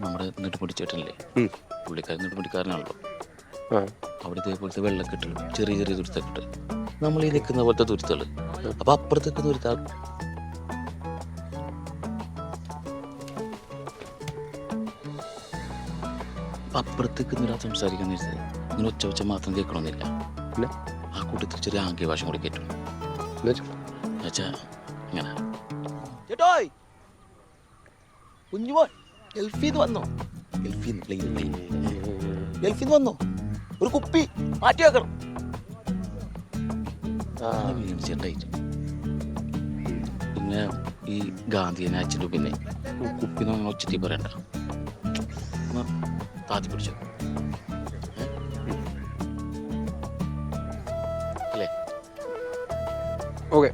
നമ്മുടെ നെടുമുടി ചേട്ടനില്ലേ ഉം. പുള്ളിക്കാരൻ നെടുമുടിക്കാരനാണല്ലോ അവിടെ ഇതേപോലത്തെ വെള്ളക്കെട്ടുകൾ ചെറിയ ചെറിയ തുരുത്തൊക്കെ നമ്മൾ ഈ നിൽക്കുന്ന പോലത്തെ തുരുത്തുകൾ അപ്പൊ അപ്പുറത്തേക്ക് തുരുത്താ. അപ്പൊ അപ്പുറത്തേക്ക് നിരാ സംസാരിക്കാന്ന് വെച്ചത് ഇങ്ങനെ ഒച്ച ഒച്ച മാത്രം കേൾക്കണമെന്നില്ല. പിന്നെ? ആ കൂട്ടത്തിൽ ചെറിയ ആംഗ്യ ഭാഷ കൂടി കേട്ടു. എന്നുവെച്ചാ? ഇങ്ങനെ. കുഞ്ഞുമോൻ! ഗൾഫീന്ന് വന്നോ? പ്ലെയിൻ ഗൾഫീന്ന് വന്നോ? ഒരു കുപ്പി മാറ്റി വെക്കണം. പിന്നെ ഈ ഗാന്ധിയനെ അച്ഛന്റെ പിന്നെ കുപ്പി അങ്ങനെ ഒച്ചത്തി പറയണ്ട താത്തി പിടിച്ചു. ഓക്കെ.